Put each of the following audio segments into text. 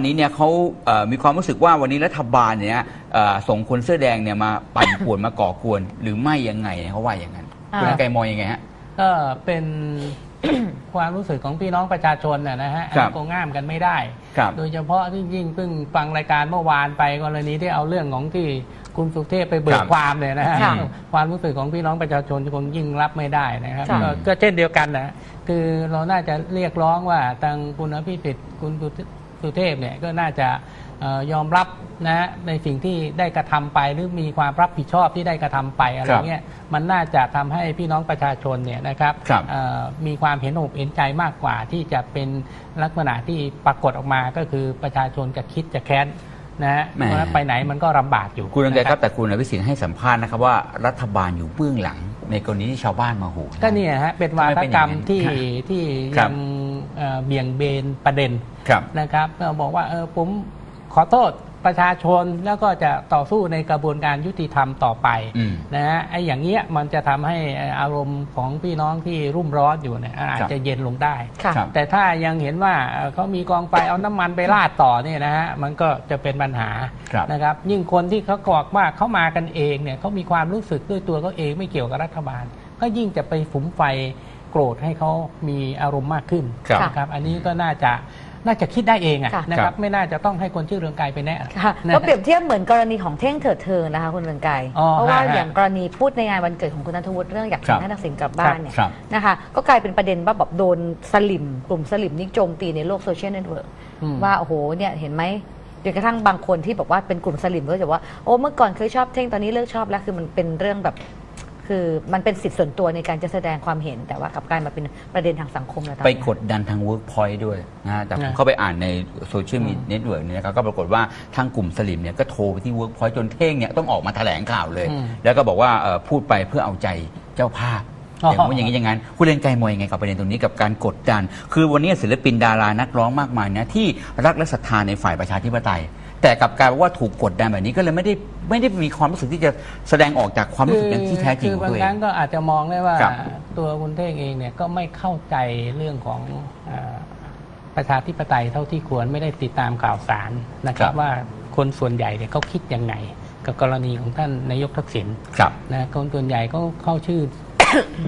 วันนี้เนี่ยเขาเอ่อมีความรู้สึกว่าวันนี้รัฐบาลเนี่ยเอ่อส่งคนเสื้อแดงเนี่ยมาปั่นป่วนมาก่อกวน หรือไม่ยังไงเขาว่าอย่างนั้นอ่า คุณไกรมองยังไงฮะ ก็เป็น ความรู้สึกของพี่น้องประชาชนนะนะฮะครับก็ง่ามกันไม่ได้ ครับ โดยเฉพาะที่ยิ่งเพิ่งฟังรายการเมื่อวานไปกรณีที่เอาเรื่องของที่คุณสุเทพไปเบิครักบความเนี่ยนะฮะค่ะความรู้สึสึกของพี่น้องประชาชนคงยิ่งรับไม่ได้นะครับค่ะ ก็ก็เช่นเดียวกันนะคือเราน่าจะเรียกร้องว่าทางคุณอภิสิทธิ์คุณ สุเทพเนี่ยก็น่าจะเอ่อยอมรับนะฮะในสิ่งที่ได้กระทำไปหรือมีความรับผิดชอบที่ได้กระทำไปอะไรครับเงี้ยมันน่าจะทำให้พี่น้องประชาชนเนี่ยนะครับครับเอ่อมีความเห็นอกเห็นใจมากกว่า ที่จะเป็นลักษณะที่ปรากฏออกมาก็คือประชาชนจะคิดจะแค้นนะฮะแหมเพราะฉะนั้นไปไหนมันก็ลำบากอยู่คุณเรืองไกรนะครับแต่คุณอภิสิทธิ์ให้สัมภาษณ์นะครับว่ารัฐบาลอยู่เบื้องหลัง ในกรณีที่ชาวบ้านมาโหก็เนี่ยฮะเป็นวาทกรรมที่ครับที่ครัยับงเอ่อเบี่ยงเบนประเด็น ครับนะครับก็บอกว่าเออผมขอโทษประชาชนแล้วก็จะต่อสู้ในกระบวนการยุติธรรมต่อไปอืมนะฮะไอ้อย่างเงี้ยมันจะทำให้อารมณ์ของพี่น้องที่รุ่มร้อนอยู่เนี่ยอาจครับจะเย็นลงได้ ค่ะ ครับ แต่ถ้ายังเห็นว่าเอ่อเขามีกองไฟเอาน้ำมันไปราดต่อเนี่ยนะฮะมันก็จะเป็นปัญหาครับนะครับ ยิ่งคนที่เขาบอกว่าเขามากันเองเนี่ยเขามีความรู้สึกด้วยตัวเขาเองไม่เกี่ยวกับรัฐบาล ก็ยิ่งจะไปฝุมไฟโกรธให้เขามีอารมณ์มากขึ้นครับ นะครับ อันนี้ก็น่าจะ น่าจะคิดได้เองอะค่ะ นะคครัรับบไม่น่าจะต้องให้คนชื่อเรืองไกรไปแน่ค่ะนะก็เปรียบเทียบเหมือนกรณีของเท่งเถิดเทิงนะคะคุณเรืองไกรอ๋อเพราะว่าฮะฮะอย่างกรณีพูดในงานวันเกิดของคุณนัทวุฒิเรื่องอยากครับเห็นท่านทักษิณกลับบ้านเนี่ยครับ นะคะก็กลายเป็นประเด็นว่าแบบโดนสลิมกลุ่มสลิมนี่โจมตีในโลกโซเชียลเน็ตเวิร์กอืม ว่าโอ้โหเนี่ยเห็นไหมจนกระทั่งบางคนที่บอกว่าเป็นกลุ่มสลิมก็จะว่าโอ้เมื่อก่อนเคยชอบเท่งตอนนี้เลิกชอบแล้วคือมันเป็นเรื่องแบบ คือมันเป็นสิทธิส่วนตัวในการจะแสดงความเห็น แต่ว่ากลับกลายมาเป็นประเด็นทางสังคมแล้วตอนไปนี้ กดดันทาง Workpoint ด้วยนะฮะแต่ผมนะเข้าไปอ่านในโซเชียลมีเน็ตเวิร์กเนี่ยนะครับก็ปรากฏว่าทางกลุ่มสลิมเนี่ยก็โทรไปที่ Workpoint จนเท่งเนี่ยต้องออกมาแถลงข่าวเลยอืมแล้วก็บอกว่าเอ่อพูดไปเพื่อเอาใจเจ้าภาพอ๋อ อย่างว่าอย่างนี้อย่างนั้นคุณเรียนไกลมองยังไงกับประเด็นตรงนี้กับการกดดัน คือวันนี้ศิลปินดารานักร้องมากมายนะที่รักและศรัทธาในฝ่ายประชาธิปไตย แต่กลับกลายเป็นว่าถูกกดดันแบบนี้ก็เลยไม่ได้ไม่ได้มีความรู้สึกที่จะแสดงออกจากความรู้สึกอย่างที่แท้จริงคืของบางตัวเอครั้งง ก็อาจจะมองได้ว่าครับตัวคุณเท่งเองเนี่ยก็ไม่เข้าใจเรื่องของเออประชาธิปไตยเท่าที่ควรไม่ได้ติดตามข่าวสารนะคครัรับ บว่าคนส่วนใหญ่เนี่ยเขาคิดยังไง กับกรณีของท่านนายกทักษิณ ครับ นะคนส่วนใหญ่ก็เข้าชื่อ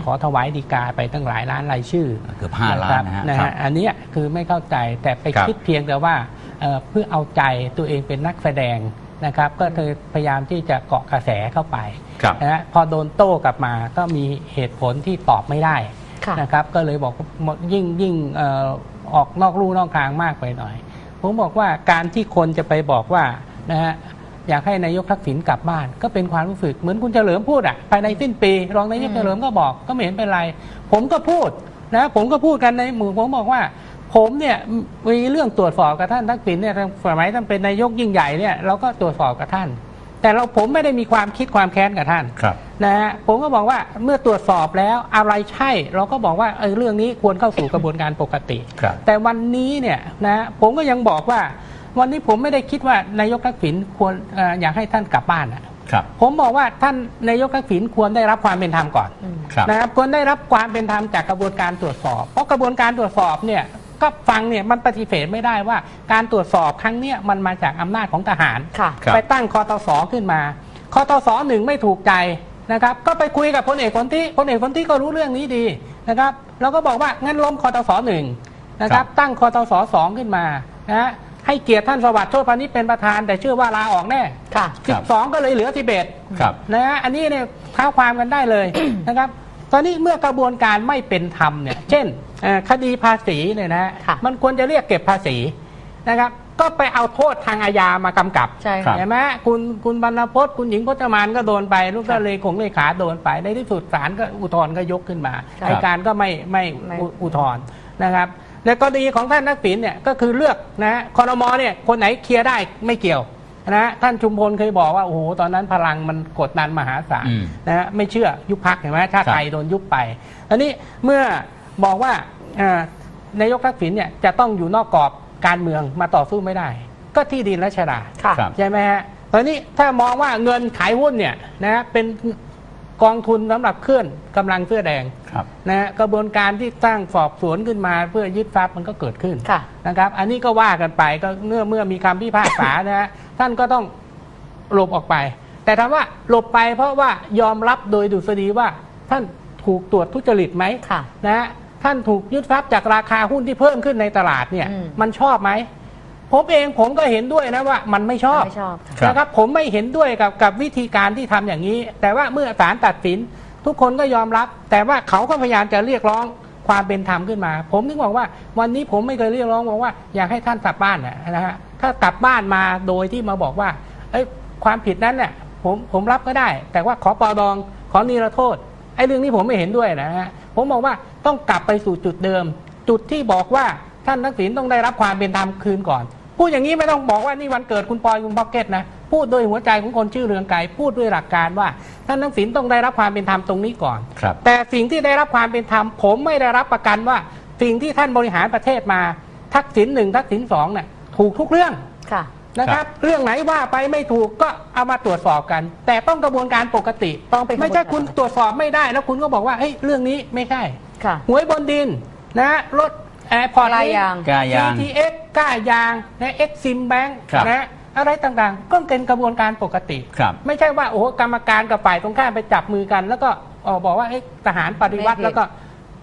ขอถวายดีกาไปตั้งหลายล้านรายชื่อเกือบห้าล้านนะฮะนะครัฮะบอันเนี้ยคือไม่เข้าใจแต่ไปครับคิดเพียงแต่ว่า เอ่อเพื่อเอาใจตัวเองเป็นนักแสดงนะครับ ก็เลยพยายามที่จะเกาะกระแสเข้าไปครับนะฮะพอโดนโต้กลับมาก็มีเหตุผลที่ตอบไม่ได้ค่ะนะครับ ก็เลยบอกว่ายิ่งยิ่งเอ่อออกนอกลู่นอกทางมากไปหน่อย ผมบอกว่าการที่คนจะไปบอกว่านะฮะอยากให้นายกทักษิณกลับบ้าน ก็เป็นความรู้สึกเหมือนคุณเฉลิมพูดอะภายในสิ้นปี รองนายกอืมเฉลิมก็บอกก็ไม่เห็นเป็นไร ผมก็พูดนะผมก็พูดกันในหมู่ผมบอกว่า ผมเนี่ยมีเรื่องตรวจสอบกับท่านทักษิณเนี่ยสมัยท่านเป็นนายกยิ่งใหญ่เนี่ยเราก็ตรวจสอบกับท่าน แต่เราผมไม่ได้มีความคิดความแค้นกับท่านครับนะฮะผมก็บอกว่าเมื่อตรวจสอบแล้วอะไรใช่ เราก็บอกว่าเออเรื่องนี้ควรเข้าสู่กระบวนการปกติครับแต่วันนี้เนี่ยนะผมก็ยังบอกว่า วันนี้ผมไม่ได้คิดว่านายกทักษิณควรเอออยากให้ท่านกลับบ้านอะครับผมบอกว่าท่านนายกทักษิณควรได้รับความเป็นธรรมก่อนอืมครับนะครับควรได้รับความเป็นธรรมจากกระบวนการตรวจสอบ เพราะกระบวนการตรวจสอบเนี่ย ก็ฟังเนี่ยมันปฏิเสธไม่ได้ว่าการตรวจสอบครั้งเนี้ยมันมาจากอำนาจของทหาร ค่ะ ครับไปตั้งคอตสขึ้นมาคอตสหนึ่งไม่ถูกใจนะครับก็ไปคุยกับพลเอกคนที่พลเอกคนที่ก็รู้เรื่องนี้ดีนะครับเราก็บอกว่างั้นล้มคอตสหนึ่งนะครับตั้งคอตสสองขึ้นมานะฮะให้เกียรติท่านสวัสดิ์โชติพานิชเป็นประธาน แต่เชื่อว่าลาออกแน่ค่ะครับ12ก็เลยเหลือ11ครับ นะฮะอันนี้เนี่ยเท้าความกันได้เลย นะครับ ตอนนี้เมื่อกระบวนการไม่เป็นธรรมเนี่ย เช่นเอ่อ คดีภาษีเนี่ยนะฮะค่ะมันควรจะเรียกเก็บภาษีนะครับ ก็ไปเอาโทษทางอาญามากำกับใช่ครัค่ะบเห็นไหมคุณคุณบรรณพจน์คุณหญิงพจมานก็โดนไป ลูกก็ค่ะเลยคงเลขาโดนไป ในที่สุดศาลก็อุทธรณ์ก็ยกขึ้นมาครับอัยการก็ไม่ไม่ไม่อุอุทธรณ์นะครับในกรณีของท่านนักศิลเนี่ยก็คือเลือกนะคอรมอเนี่ยคนไหนเคลียร์ได้ไม่เกี่ยวนะท่านชุมพลเคยบอกว่าโอ้โหตอนนั้นพลังมันกดดันมหาศาลอืมนะฮะไม่เชื่อยุบพักเห็นไหมชาติครับไทยโดนยุบไปอันนี้เมื่อ บอกว่าเอ่อนายกทักษิณเนี่ยจะต้องอยู่นอกกรอบการเมืองมาต่อสู้ไม่ได้ ก็ที่ดินและชดาค่ะครับใช่ไหมฮะตอนนี้ถ้ามองว่าเงินขายหุ้นเนี่ยนะเป็นกองทุนสำหรับเคลื่อนกำลังเสื้อแดงครับนะฮะกระบวนการที่ตั้งสอบสวนขึ้นมาเพื่อยึดทรัพย์มันก็เกิดขึ้นค่ะนะครับ อันนี้ก็ว่ากันไปก็เมื่อเมื่อมีคำพิพากษานะฮะท่านก็ต้องหลบออกไป แต่ถามว่าหลบไปเพราะว่ายอมรับโดยดุษฎีว่าท่านถูกตรวจทุจริตไหมค่ะนะฮะ ท่านถูกยึดทรัพย์จากราคาหุ้นที่เพิ่มขึ้นในตลาดเนี่ย อืมมันชอบไหมผมเองผมก็เห็นด้วยนะว่ามันไม่ชอบไม่ชอบครับนะครับ ผมไม่เห็นด้วยกับกับวิธีการที่ทำอย่างนี้ แต่ว่าเมื่อศาลตัดสิน ทุกคนก็ยอมรับ แต่ว่าเขาก็พยายามจะเรียกร้องความเป็นธรรมขึ้นมา ผมถึงบอกว่า วันนี้ผมไม่เคยเรียกร้องบอกว่า อยากให้ท่านกลับบ้านนะนะฮะถ้ากลับบ้านมาโดยที่มาบอกว่า เอ้ยความผิดนั้นเนี่ยผมผมรับก็ได้ แต่ว่าขอปรดองขอนิรโทษไอ้เรื่องนี้ผมไม่เห็นด้วยนะฮะผมบอกว่า ต้องกลับไปสู่จุดเดิม จุดที่บอกว่าท่านทักษิณต้องได้รับความเป็นธรรมคืนก่อนพูดอย่างนี้ไม่ต้องบอกว่านี่วันเกิดคุณปอยคุณพ็อกเก็ตนะพูดโดยหัวใจของคนชื่อเรืองไกรพูดด้วยหลักการว่าท่านทักษิณต้องได้รับความเป็นธรรมตรงนี้ก่อนครับแต่สิ่งที่ได้รับความเป็นธรรมผมไม่ได้รับประกันว่า สิ่งที่ท่านบริหารประเทศมาทักษิณหนึ่งทักษิณสองเนี่ยถูกทุกเรื่องค่ะนะครับ เรื่องไหนว่าไปไม่ถูกก็เอามาตรวจสอบกัน แต่ต้องกระบวนการปกติต้องเป็นกระบวนการไม่ใช่คุณตรวจสอบไม่ได้แล้วคุณก็บอกว่าเฮ้ยเรื่องนี้ไม่ใช่ ค่ะหวยบนดินนะรถแอร์พอร์ตกล้ายาง กล้ายาง GTX กล้ายางนะเอ็กซิมแบงค์ครับนะอะไรต่างๆ ก็เป็นกระบวนการปกติ ครับไม่ใช่ว่าโอ้โหกรรมการกับฝ่ายตรงข้ามไปจับมือกัน แล้วก็เอ่อบอกว่าเอ้ยทหารปฏิวัติไม่ผิด แล้วก็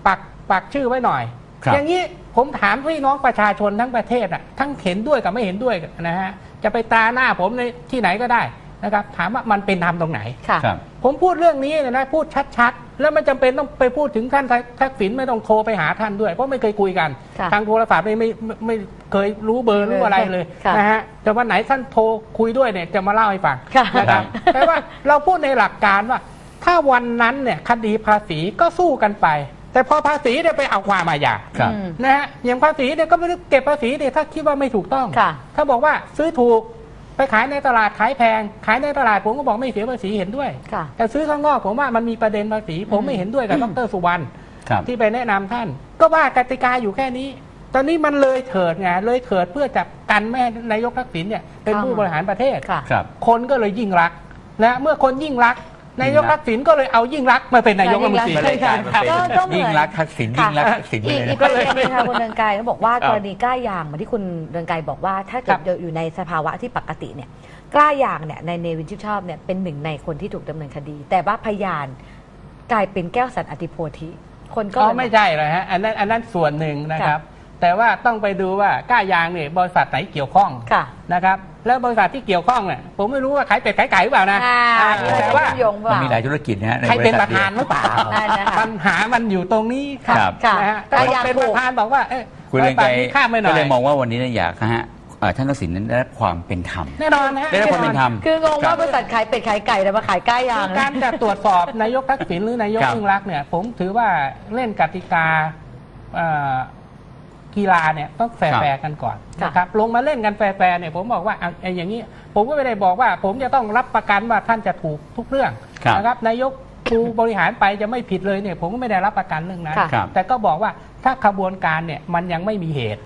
ปักปักชื่อไว้หน่อย ครับ อย่างนี้ผมถามพี่น้องประชาชนทั้งประเทศอะทั้งเห็นด้วยกับไม่เห็นด้วยนะฮะจะไปตราหน้าผมในที่ไหนก็ได้นะครับถามว่ามันเป็นธรรมตรงไหน ค่ะ ครับ ผมพูดเรื่องนี้เนยนะพูดชัดๆ แล้วมันจำเป็นต้องไปพูดถึงท่านทักทักษิณไม่ต้องโทรไปหาท่านด้วย เพราะไม่เคยคุยกัน ค่ะทางโทรศัพท์ไม่ไม่ไม่ไม่เคยรู้เบอร์รู้อะไรเลยค่ะนะฮะแต่วันไหนท่านโทรคุยด้วยเนี่ยจะมาเล่าให้ฟังค่ะ นะครับแต่ว่าเราพูดในหลักการว่า ถ้าวันนั้นเนี่ยคดีภาษีก็สู้กันไป แต่พอภาษีเนี่ยไปเอาความอาญา ครับอืมนะฮะอย่างภาษีเนี่ยก็ไม่ได้เก็บภาษีเนี่ยถ้าคิดว่าไม่ถูกต้อง ค่ะ ถ้าบอกว่าซื้อถูก ไปขายในตลาดขายแพง ขายในตลาดผมก็บอกไม่เสียภาษีเห็นด้วย ค่ะ แต่ซื้อข้างนอกผมว่ามันมีประเด็นภาษี ผมไม่เห็นด้วยกับดรสุวรรณครับที่ไปแนะนำท่าน ก็ว่ากติกาอยู่แค่นี้ ตอนนี้มันเลยเถิดไงเลยเถิดเพื่อจับกันแม่ให้นายกทักษิณเนี่ยเป็นผู้บริหารประเทศค่ะครับคนก็เลยยิ่งรักนะเมื่อคนยิ่งรัก นายกทักษิณก็เลยเอายิ่งรักมาเป็นนายกรัฐมนตรีไม่ได้กลายมาเป็นก็ก็เหมือน ยิ่งรักทักษิณยิ่งรักทักษิณไปอีกเลยอีนะ กประเด็นหนึงค่ะคุณเรืองไกรเขาบอกว่าครับกรณีกล้ายางเหมือนที่คุณเรืองไกรบอกว่า ถ้าเกิครัดบ อยู่ในสภาวะที่ปกติเนี่ยกล้ายางเนี่ยในเนวินชิดชอบเนี่ยเป็นหนึ่งในคนที่ถูกดำเนินคดี แต่ว่าพยานกลายเป็นแก้วสันอติโพธิคนก็อ๋เลอยไม่ใช่เลยฮะอันนั้นอันนั้นส่วนหนึ่งนะครับค่ แต่ว่าต้องไปดูว่ากล้ายางเนี่ยบริษัทไหนเกี่ยวข้องค่ะนะครับแล้วบริษัทที่เกี่ยวข้องเนี่ยผมไม่รู้ว่าขายเป็ดขายไก่หรือเปล่านะอ่าอ่านี่เราแต่จะว่า โยงเปมันล่า มีหลายธุรกิจนะฮะในใครเป็นบปษัทระธานหรือเปล่านั่นนะคะปัญหามันอยู่ตรงนี้ครับค่ะนะฮะกล้ายางเป็นถูปกระธานบอกว่าเอ้ยคุณเรืองไกรบริษัทนี้ข้ามไปหน่ก็อยเลยมองว่าวันนี้เนี่ยอยากนะฮะเอ่อท่านทักษิณนั้นได้รับความเป็นธรรม แน่นอนนะฮะได้รับความเป็นธรรม คืองงครัว่าบบริษัทขายเป็ดขายไก่แต่มาขายกล้ายาง คือการจะตรวจสอบ นายกทักษิณหรือนายกครับ ยิ่งรักษณ์เนี่ย ผมถือว่าเล่นกติกาเอ่อ กีฬาเนี่ยต้องแฟร์ๆกันก่อนค่ะนะครับลงมาเล่นกันแฟร์ๆเนี่ยผมบอกว่าเอาเอาอย่างนี้ ผมก็ไม่ได้บอกว่า ผมจะต้องรับประกันว่าท่านจะถูกทุกเรื่องครับนะครับนายกครูบริหารไปจะไม่ผิดเลยเนี่ยผมก็ไม่ได้รับประกันเรื่องนั้นค่ะครับแต่ก็บอกว่าถ้าขบวนการเนี่ยมันยังไม่มีเหตุ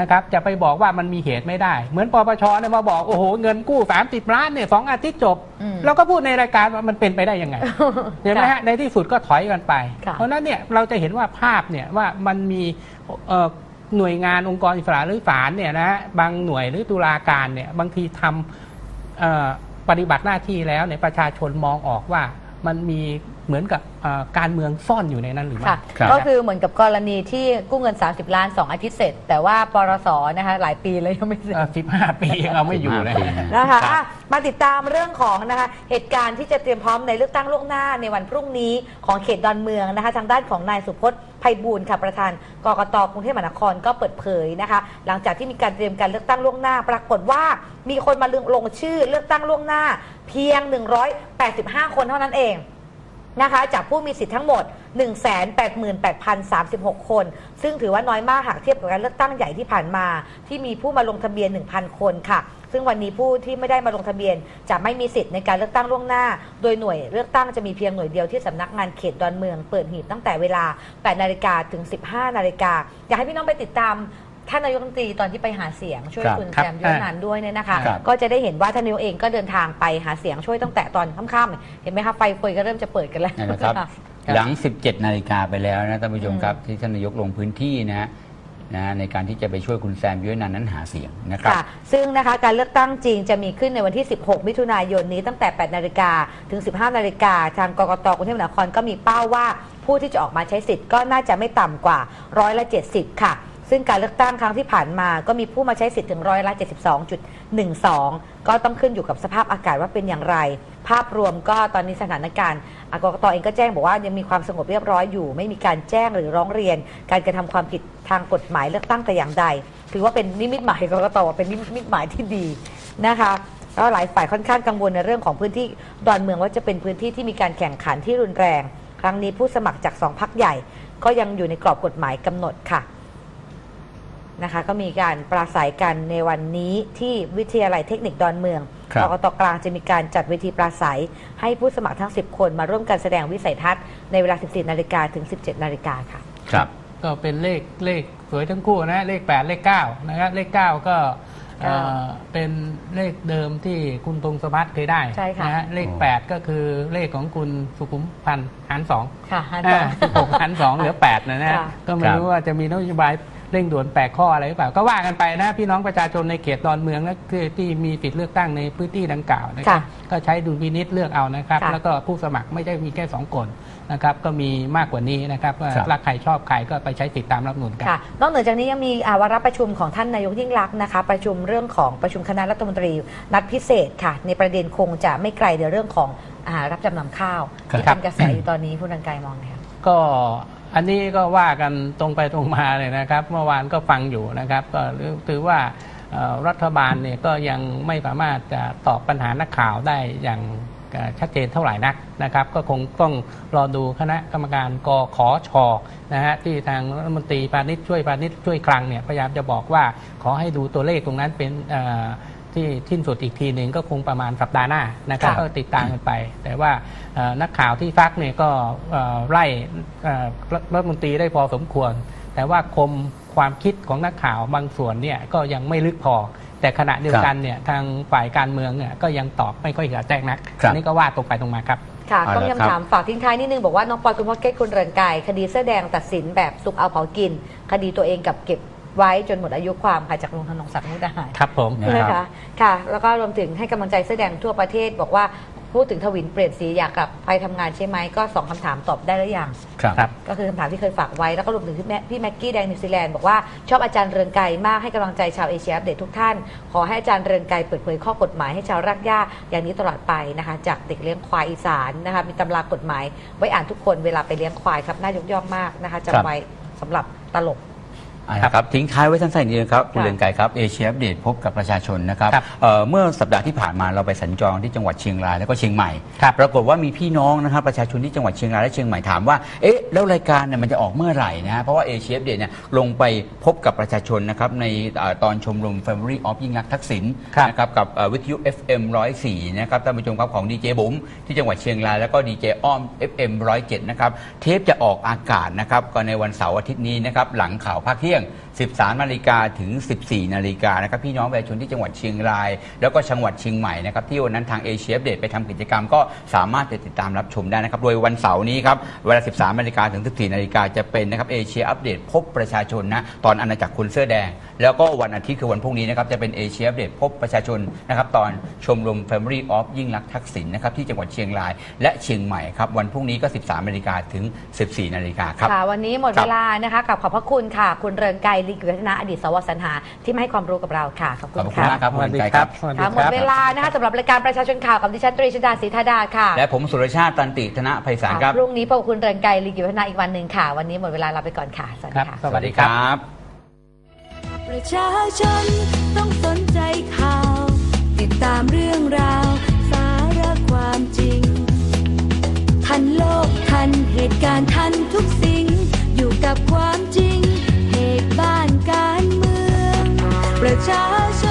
นะครับจะไปบอกว่ามันมีเหตุไม่ได้ เหมือนปปชเนี่ยมาบอกโอ้โหเงินกู้30ล้านเนี่ยสองอาทิตย์จบอืมเราก็พูดในรายการว่ามันเป็นไปได้ยังไงเห็นไหมฮะในที่สุดก็ถอยกันไปค่ะเพราะฉะนั้นเนี่ยเราจะเห็นว่าภาพเนี่ยว่ามันมีเอ่อ หน่วยงานองค์กรอิสระหรือศาลเนี่ยนะบางหน่วยหรือตุลาการเนี่ยบางทีทำปฏิบัติหน้าที่แล้วเนี่ยประชาชนมองออกว่ามันมี เหมือนกับเอ่อการเมืองซ่อนอยู่ในนั้นหรือไม่ ค่ะ ครับ ก็คือเหมือนกับกรณีที่กู้เงิน 30 ล้าน 2 อาทิตย์เสร็จ แต่ว่าปรสนะคะ หลายปีเลยยังไม่เสร็จ สิบห้าปียังเอาไม่อยู่เลย 15ปีนะนะคะอะมาติดตามเรื่องของนะคะเหตุการณ์ที่จะเตรียมพร้อมในเลือกตั้งล่วงหน้าในวันพรุ่งนี้ของเขตดอนเมืองนะคะ ทางด้านของนายสุพจน์ไพบูลย์ค่ะประธานกกตกรุงเทพมหานครก็เปิดเผยนะคะ หลังจากที่มีการเตรียมการเลือกตั้งล่วงหน้า ปรากฏว่ามีคนมาลงชื่อเลือกตั้งล่วงหน้า เพียง 185 คนเท่านั้นเอง นะคะ จากผู้มีสิทธิ์ทั้งหมด 188,036 คน ซึ่งถือว่าน้อยมากหากเทียบกับการเลือกตั้งใหญ่ที่ผ่านมา ที่มีผู้มาลงทะเบียน 1,000 คนค่ะ ซึ่งวันนี้ผู้ที่ไม่ได้มาลงทะเบียน จะไม่มีสิทธิ์ในการเลือกตั้งล่วงหน้า โดยหน่วยเลือกตั้งจะมีเพียงหน่วยเดียวที่สำนักงานเขตดอนเมืองเปิดหีบตั้งแต่เวลา 8 นาฬิกาถึง 15 นาฬิกาอยากให้พี่น้องไปติดตาม ท่านนายกรัฐมนตรีตอนที่ไปหาเสียงช่วยครับคุณครับแซมยุทธนันท์ด้วยเนี่ยนะคะ ครับก็จะได้เห็นว่าท่านนายกเองก็เดินทางไปหาเสียงช่วยตั้งแต่ตอนค่ำๆเห็นไหมคะไฟเฟยก็เริ่มจะเปิดกันแล้วนั่นนะครับครับ หลัง 17 นาฬิกาไปแล้วนะท่านผู้ชมครับที่ท่านนายกลงพื้นที่นะฮะนะในการที่จะไปช่วยคุณแซมยุ้ยนันท์นั้นหาเสียงนะครับ ค่ะซึ่งนะคะการเลือกตั้งจริงจะมีขึ้นในวันที่ 16 มิถุนายนนี้ตั้งแต่ 8 นาฬิกาถึง 15 นาฬิกาทางกกตกรุงเทพมหานครก็มีเป้าว่าผู้ที่จะออกมาใช้สิทธิ์ก็น่าจะไม่ต่ำกว่าร้อยละ 70 ค่ะ ซึ่งการเลือกตั้งครั้งที่ผ่านมาก็มีผู้มาใช้สิทธิ์ถึงร้อยละ 72.12 ก็ต้องขึ้นอยู่กับสภาพอากาศว่าเป็นอย่างไร ภาพรวมก็ตอนนี้สถานการณ์อะกกตเองก็แจ้งบอกว่ายังมีความสงบเรียบร้อยอยู่ ไม่มีการแจ้งหรือร้องเรียน การกระทำความผิดทางกฎหมายเลือกตั้งแต่อย่างใด ถือว่าเป็นนิมิตหมายของกกตเป็นนิมิตหมายที่ดีนะคะแล้วหลายฝ่ายค่อนข้างกังวลในเรื่องของพื้นที่ดอนเมืองว่าจะเป็นพื้นที่ที่มีการแข่งขันที่รุนแรง ครั้งนี้ผู้สมัครจากสองพักใหญ่ ก็ยังอยู่ในกรอบกฎหมายกำหนดค่ะ นะคะก็มีการปราศัยกันในวันนี้ที่วิทยาลัยเทคนิคดอนเมืองครับ กกตกลางจะมีการจัดเวทีปราศัย ให้ผู้สมัครทั้ง 10 คนมาร่วมกันแสดงวิสัยทัศน์ในเวลา 14นาฬิกาถึง 17นาฬิกาค่ะ ครับ ก็เป็นเลขเลขสวยทั้งคู่นะเลข 8 เลข9นะครับเลข 9 ก็เอ่อเป็นเลขเดิมที่คุณตรงสมัติเคยได้ใช่ค่ะ นะฮะเลข 8 ก็คือเลขของคุณสุขุมพันธ์หารสอง ค่ะฮัน อ่าต่อสิบหกหันสองเหลือแปดนะนะ ค่ะ ก็ไม่รู้ว่าจะมีนโยบาย เร่งด่วนแปดข้ออะไรหรือเปล่า ก็ว่ากันไปนะพี่น้องประชาชนในเขตดอนเมืองและคือที่มีสิทธิเลือกตั้งในพื้นที่ดังกล่าวนะครับก็ใช้ดุลพินิษเลือกเอานะครับค่ะแล้วก็ผู้สมัครไม่ได้มีแค่สองคนนะครับก็มีมากกว่านี้นะครับว่าครับรักใครชอบใครก็ไปใช้สิทธิตามรัฐธรรมนูญกันค่ะนอกเหนือจากนี้ยังมีอ่าวาระประชุมของท่านนายกยิ่งรักษณ์นะคะ ประชุมเรื่องของประชุมคณะรัฐมนตรี นัดพิเศษค่ะ ในประเด็นคงจะไม่ไกลเดี๋ยวเรื่องของอารับจำนำข้าวครับที่เป็นกระแสอยู่ตอนนี้ผู้ดังไกลมองไงคะก็ อันนี้ก็ว่ากันตรงไปตรงมาเลยนะครับ เมื่อวานก็ฟังอยู่นะครับ ก็ถือว่ารัฐบาลเนี่ยก็ยังไม่สามารถจะตอบปัญหานักข่าวได้อย่างชัดเจนเท่าไหร่นักนะครับ ก็คงต้องรอดูคณะกรรมการกขอชนะฮะที่ทางรัฐมนตรีพาณิชย์ช่วยพาณิชย์ช่วยคลังเนี่ยพยายามจะบอกว่าขอให้ดูตัวเลขตรงนั้นเป็นอ ที่ทิ้นสุดอีกทีหนึ่งก็คงประมาณสัปดาห์หน้านะครับค่ะก็ติดตามกันไป แต่ว่าเอ่อนักข่าวที่ฟักเนี่ยก็เอ่อไล่เอ่อรัฐรัฐมนตรีได้พอสมควร แต่ว่าคมความคิดของนักข่าวบางส่วนเนี่ยก็ยังไม่ลึกพอ แต่ขณะเดียวกันเนี่ยทางฝ่ายการเมืองเนี่ยก็ยังตอบไม่ค่อยกระแจ้งนักครับ อันนี้ก็ว่าตรงไปตรงมาครับ ค่ะเอาต้องละยังครับถามฝากทิ้งท้ายนิดนึง บอกว่าน้องปอยคุณพ่อเกตคุณเรือนกายคดีเสื้อแดงตัดสินแบบสุกเอาเผากิน คดีตัวเองกับเก็บ ไว้จนหมดอายุความค่ะจากลุงธนงศักดิ์มุกดาหารครับผมนะใช่ไหมครัคะบ ค่ะ แล้วก็รวมถึงให้กำลังใจเสื้อแดงทั่วประเทศ บอกว่าพูดถึงทวินเปลี่ยนสีอยากกลับไปทำงานใช่ไหมก็สองคำถามตอบได้หรือยัง ครับ ครับ ก็คือคำถามที่เคยฝากไว้ แล้วก็รวมถึงพี่แม่พี่แม็กกี้แดงนิวซีแลนด์บอกว่าชอบอาจารย์เรืองไกรมากให้กำลังใจชาวเอเชียอัปเดตทุกท่าน ขอให้อาจารย์เรืองไกรเปิดเผยข้อกฎหมายให้ชาวรากหญ้าอย่างนี้ตลอดไปนะคะ จากเด็กเลี้ยงควายอีสานนะคะมีตำรากฎหมาย ไว้อ่านทุกคนเวลาไปเลี้ยงควายครับน่ายกย่องมากนะคะครับจำไว้สำหรับตลกอ่า นะครับทิ้งท้ายไว้สั้นๆนิดนึงครับคุณค่ะเรืองไกรครับเอเชียอัปเดตพบกับประชาชนนะครับครับเอ่อเมื่อสัปดาห์ที่ผ่านมาเราไปสัญจรที่จังหวัดเชียงรายแล้วก็เชียงใหม่ ครับปรากฏว่ามีพี่น้องนะครับประชาชนที่จังหวัดเชียงรายและเชียงใหม่ถามว่าเอ๊ะแล้วรายการเนี่ยมันจะออกเมื่อไหร่นะฮะเพราะว่าเอเชียอัปเดตเนี่ยลงไปพบกับประชาชนนะครับในเอ่อตอนชมรม Family of ยิ่งรักษณ์ทักษิณครับนะครับกับเอ่อวิทยุ FM 104นะครับท่านผู้ชมครับของดีเจบุ๋มที่จังหวัดเชียงรายแล้วก็ดีเจอ้อม FM 107นะครับเทปจะออกอากาศนะครับก็ในวันเสาร์อาทิตย์นี้นะครับหลังข่าวภาคเที่ยงเที่ยง 13นาฬิกาถึง 14นาฬิกานะครับพี่น้องประชาชนที่จังหวัดเชียงราย แล้วก็จังหวัดเชียงใหม่นะครับที่วันนั้นทางเอเชียอัปเดตไปทำกิจกรรมก็สามารถจะติดตามรับชมได้นะครับโดยวันเสาร์นี้ครับเวลา 13นาฬิกาถึง 14นาฬิกาจะเป็นนะครับเอเชียอัปเดตพบประชาชนนะตอนอาณาจักรคุนเสื้อแดง แล้วก็วันอาทิตย์คือวันพรุ่งนี้นะครับจะเป็นเอเชียอัปเดตพบประชาชนนะครับตอนชมรม Family of ยิ่งรักทักษิณนะครับที่จังหวัดเชียงราย และเชียงใหม่ครับวันพรุ่งนี้ก็ 13นาฬิกาถึง 14นาฬิกาครับค่ะวันนี้หมดเวลานะคะกับขอบพระคุณค่ะ คุณเรืองไกรลีกิจวัฒนะอดีตสวสรรหาที่มาให้ความรู้กับเราค่ะ ขอบขคุอบณคุณค่ะมากครับสคุณวัสดีไกรคครัรับบสวัสดีค่ะคหมดรับเวลานะคะสำหรับรายการประชาชนข่าวกับดิฉันตรีชดาศรีธาดาค่ะและผมสุรชาติตันติธนภัยสารครับ พรุ่งนี้พบกับคุณเรืองไกรลีกิจวัฒนะอีกวันหนึ่งค่ะ วันนี้หมดเวลาลาไปก่อนค่ะสวัสดีครับค่ะ สวัสดีครับ ประชาชนต้องสนใจข่าว ติดตามเรื่องราว สาระความจริง ทันโลกทันเหตุการณ์ทัน 家乡。